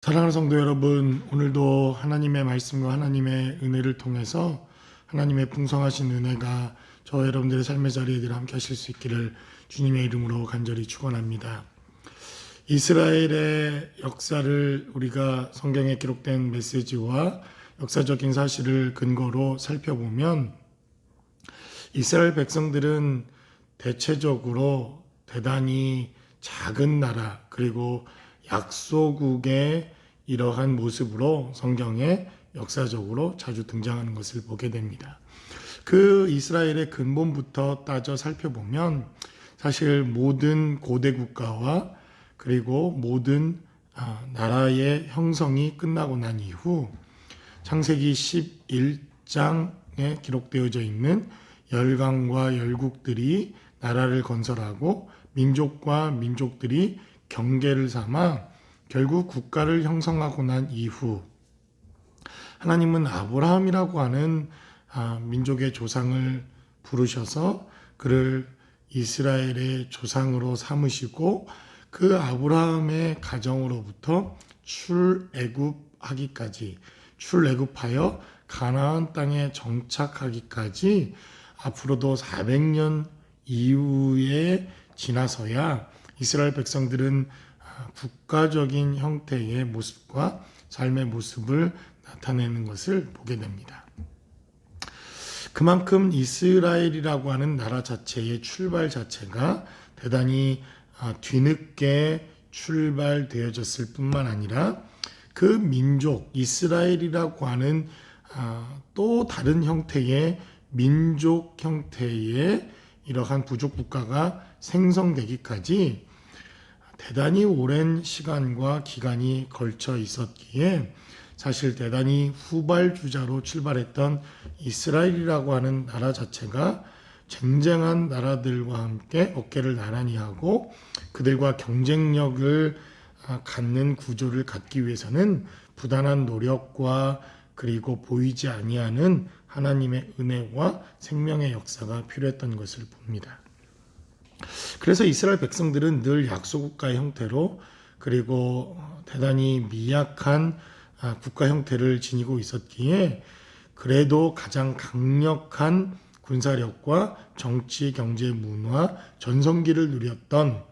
사랑하는 성도 여러분, 오늘도 하나님의 말씀과 하나님의 은혜를 통해서 하나님의 풍성하신 은혜가 저 여러분들의 삶의 자리에 늘 함께 하실 수 있기를 주님의 이름으로 간절히 축원합니다. 이스라엘의 역사를 우리가 성경에 기록된 메시지와 역사적인 사실을 근거로 살펴보면 이스라엘 백성들은 대체적으로 대단히 작은 나라 그리고 약소국의 이러한 모습으로 성경에 역사적으로 자주 등장하는 것을 보게 됩니다. 그 이스라엘의 근본부터 따져 살펴보면 사실 모든 고대 국가와 그리고 모든 아, 나라의 형성이 끝나고 난 이후 창세기 11장에 기록되어져 있는 열강과 열국들이 나라를 건설하고 민족과 민족들이 경계를 삼아 결국 국가를 형성하고 난 이후 하나님은 아브라함이라고 하는 아, 민족의 조상을 부르셔서 그를 이스라엘의 조상으로 삼으시고 그 아브라함의 가정으로부터 출애굽하기까지 출애굽하여 가나안 땅에 정착하기까지 앞으로도 400년 이후에 지나서야 이스라엘 백성들은 아, 국가적인 형태의 모습과 삶의 모습을 나타내는 것을 보게 됩니다. 그만큼 이스라엘이라고 하는 나라 자체의 출발 자체가 대단히 아, 뒤늦게 출발되어졌을 뿐만 아니라 그 민족 이스라엘이라고 하는 아, 또 다른 형태의 민족 형태의 이러한 부족 국가가 생성되기까지 대단히 오랜 시간과 기간이 걸쳐 있었기에 사실 대단히 후발주자로 출발했던 이스라엘이라고 하는 나라 자체가 쟁쟁한 나라들과 함께 어깨를 나란히 하고 그들과 경쟁력을 아, 갖는 구조를 갖기 위해서는 부단한 노력과 그리고 보이지 아니하는 하나님의 은혜와 생명의 역사가 필요했던 것을 봅니다. 그래서 이스라엘 백성들은 늘 약소국가의 형태로 그리고 대단히 미약한 아, 국가 형태를 지니고 있었기에 그래도 가장 강력한 군사력과 정치, 경제, 문화, 전성기를 누렸던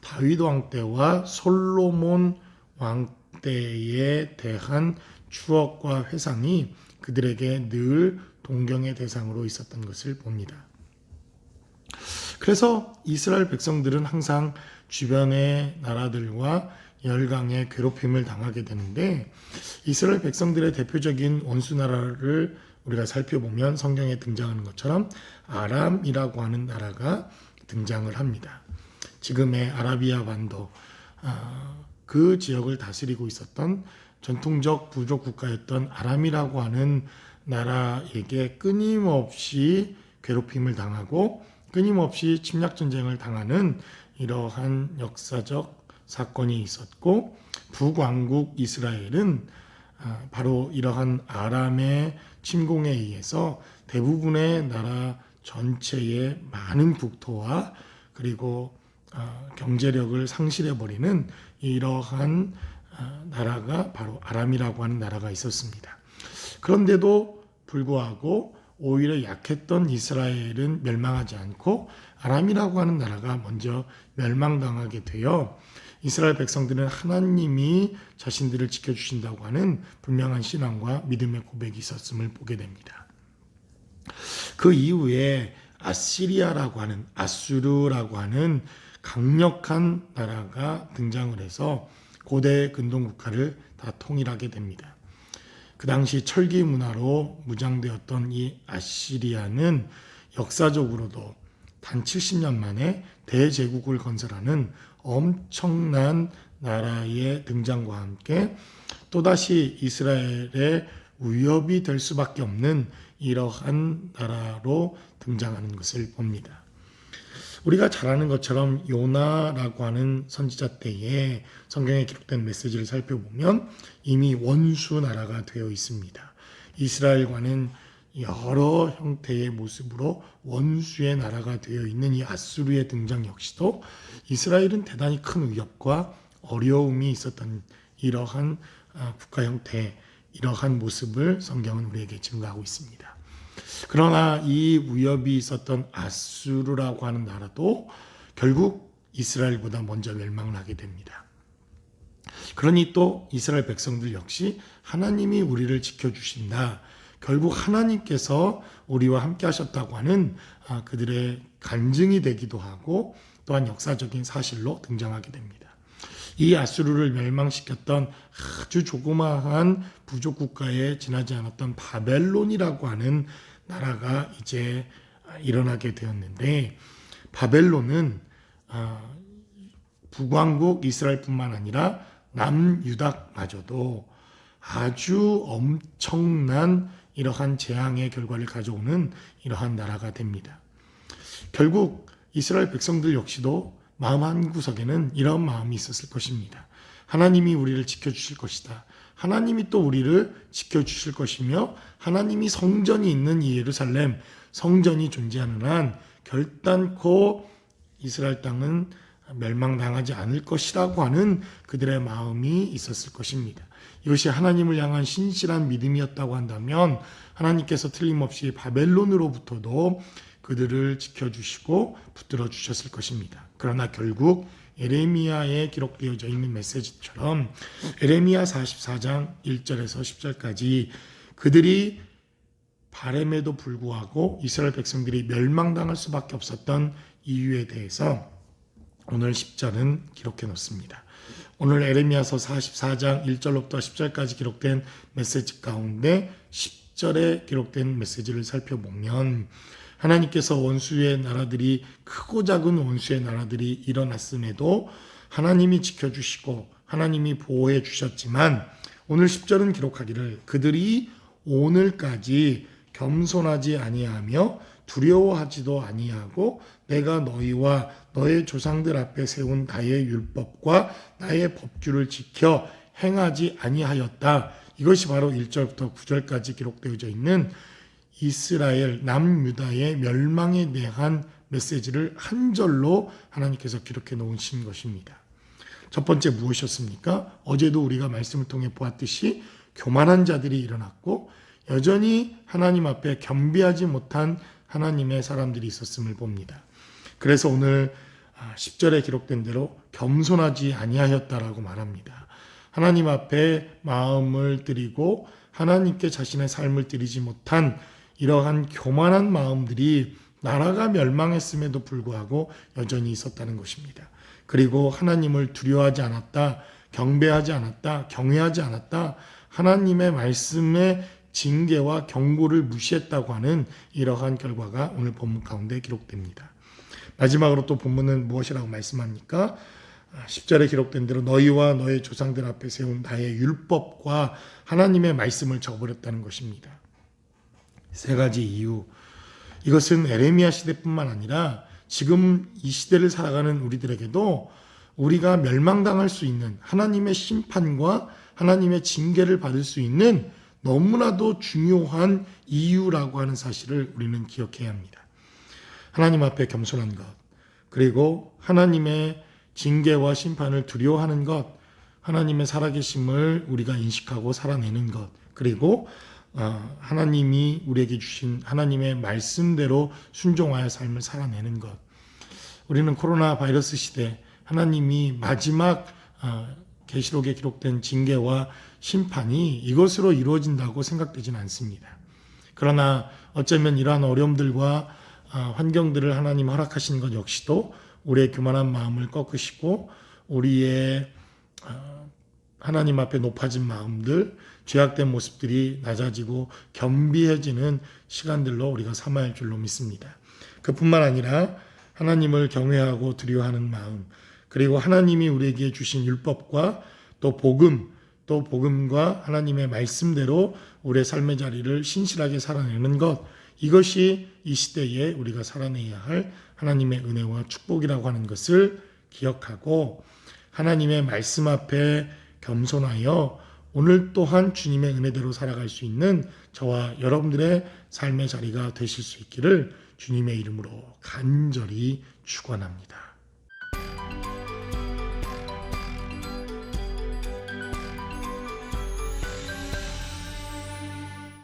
다윗 왕 때와 솔로몬 왕 때에 대한 추억과 회상이 그들에게 늘 동경의 대상으로 있었던 것을 봅니다. 그래서 이스라엘 백성들은 항상 주변의 나라들과 열강의 괴롭힘을 당하게 되는데 이스라엘 백성들의 대표적인 원수 나라를 우리가 살펴보면 성경에 등장하는 것처럼 아람이라고 하는 나라가 등장을 합니다. 지금의 아라비아 반도 아, 그 지역을 다스리고 있었던 전통적 부족 국가였던 아람이라고 하는 나라에게 끊임없이 괴롭힘을 당하고 끊임없이 침략 전쟁을 당하는 이러한 역사적 사건이 있었고 북왕국 이스라엘은 아, 바로 이러한 아람의 침공에 의해서 대부분의 나라 전체의 많은 국토와 그리고 아, 경제력을 상실해 버리는 이러한 아, 나라가 바로 아람이라고 하는 나라가 있었습니다. 그런데도 불구하고 오히려 약했던 이스라엘은 멸망하지 않고 아람이라고 하는 나라가 먼저 멸망당하게 되어 이스라엘 백성들은 하나님이 자신들을 지켜주신다고 하는 분명한 신앙과 믿음의 고백이 있었음을 보게 됩니다. 그 이후에 아시리아라고 하는 아수르라고 하는 강력한 나라가 등장을 해서 고대 근동 국가를 다 통일하게 됩니다. 그 당시 철기 문화로 무장되었던 이 아시리아는 역사적으로도 단 70년 만에 대제국을 건설하는 엄청난 나라의 등장과 함께 또다시 이스라엘의 위협이 될 수밖에 없는 이러한 나라로 등장하는 것을 봅니다. 우리가 잘 아는 것처럼 요나라고 하는 선지자 때에 성경에 기록된 메시지를 살펴보면 이미 원수 나라가 되어 있습니다. 이스라엘과는 여러 형태의 모습으로 원수의 나라가 되어 있는 이 아수르의 등장 역시도 이스라엘은 대단히 큰 위협과 어려움이 있었던 이러한 아, 국가 형태, 이러한 모습을 성경은 우리에게 증거하고 있습니다. 그러나 이 위협이 있었던 아수르라고 하는 나라도 결국 이스라엘보다 먼저 멸망을 하게 됩니다. 그러니 또 이스라엘 백성들 역시 하나님이 우리를 지켜주신다. 결국 하나님께서 우리와 함께 하셨다고 하는 아, 그들의 간증이 되기도 하고 또한 역사적인 사실로 등장하게 됩니다. 이 아수르를 멸망시켰던 아주 조그마한 부족 국가에 지나지 않았던 바벨론이라고 하는 나라가 이제 일어나게 되었는데 바벨론은 아, 북왕국 이스라엘뿐만 아니라 남유다마저도 아주 엄청난 이러한 재앙의 결과를 가져오는 이러한 나라가 됩니다. 결국 이스라엘 백성들 역시도 마음 한 구석에는 이런 마음이 있었을 것입니다. 하나님이 우리를 지켜주실 것이다. 하나님이 또 우리를 지켜주실 것이며 하나님이 성전이 있는 이 예루살렘 성전이 존재하는 한 결단코 이스라엘 땅은 멸망당하지 않을 것이라고 하는 그들의 마음이 있었을 것입니다. 이것이 하나님을 향한 신실한 믿음이었다고 한다면 하나님께서 틀림없이 바벨론으로부터도 그들을 지켜주시고 붙들어 주셨을 것입니다. 그러나 결국 에레미야에 기록되어져 있는 메시지처럼 에레미야 44장 1절에서 10절까지 그들이 바램에도 불구하고 이스라엘 백성들이 멸망당할 수밖에 없었던 이유에 대해서 오늘 10절은 기록해 놓습니다. 오늘 에레미야서 44장 1절로부터 10절까지 기록된 메시지 가운데 10절에 기록된 메시지를 살펴보면 하나님께서 원수의 나라들이 크고 작은 원수의 나라들이 일어났음에도 하나님이 지켜주시고 하나님이 보호해 주셨지만 오늘 10절은 기록하기를 그들이 오늘까지 겸손하지 아니하며 두려워하지도 아니하고 내가 너희와 너의 조상들 앞에 세운 나의 율법과 나의 법규를 지켜 행하지 아니하였다. 이것이 바로 1절부터 9절까지 기록되어져 있는 이스라엘 남유다의 멸망에 대한 메시지를 한 절로 하나님께서 기록해 놓으신 것입니다. 첫 번째 무엇이었습니까? 어제도 우리가 말씀을 통해 보았듯이 교만한 자들이 일어났고 여전히 하나님 앞에 겸비하지 못한 하나님의 사람들이 있었음을 봅니다. 그래서 오늘 10절에 기록된 대로 겸손하지 아니하였다라고 말합니다. 하나님 앞에 마음을 드리고 하나님께 자신의 삶을 드리지 못한 이러한 교만한 마음들이 나라가 멸망했음에도 불구하고 여전히 있었다는 것입니다. 그리고 하나님을 두려워하지 않았다, 경배하지 않았다, 경외하지 않았다, 하나님의 말씀의 징계와 경고를 무시했다고 하는 이러한 결과가 오늘 본문 가운데 기록됩니다. 마지막으로 또 본문은 무엇이라고 말씀합니까? 10절에 기록된 대로 너희와 너의 조상들 앞에 세운 나의 율법과 하나님의 말씀을 저버렸다는 것입니다. 세 가지 이유. 이것은 에레미야 시대뿐만 아니라 지금 이 시대를 살아가는 우리들에게도 우리가 멸망당할 수 있는 하나님의 심판과 하나님의 징계를 받을 수 있는 너무나도 중요한 이유라고 하는 사실을 우리는 기억해야 합니다. 하나님 앞에 겸손한 것, 그리고 하나님의 징계와 심판을 두려워하는 것, 하나님의 살아계심을 우리가 인식하고 살아내는 것, 그리고 어, 하나님이 우리에게 주신 하나님의 말씀대로 순종하여 삶을 살아내는 것. 우리는 코로나 바이러스 시대 하나님이 마지막 어, 계시록에 기록된 징계와 심판이 이것으로 이루어진다고 생각되지는 않습니다. 그러나 어쩌면 이러한 어려움들과 어, 환경들을 하나님 허락하시는 것 역시도 우리의 교만한 마음을 꺾으시고 우리의 하나님 앞에 높아진 마음들, 죄악된 모습들이 낮아지고 겸비해지는 시간들로 우리가 삼아야 할 줄로 믿습니다. 그뿐만 아니라 하나님을 경외하고 두려워하는 마음, 그리고 하나님이 우리에게 주신 율법과 또 복음, 또 복음과 하나님의 말씀대로 우리의 삶의 자리를 신실하게 살아내는 것, 이것이 이 시대에 우리가 살아내야 할 하나님의 은혜와 축복이라고 하는 것을 기억하고 하나님의 말씀 앞에 겸손하여 오늘 또한 주님의 은혜대로 살아갈 수 있는 저와 여러분들의 삶의 자리가 되실 수 있기를 주님의 이름으로 간절히 축원합니다.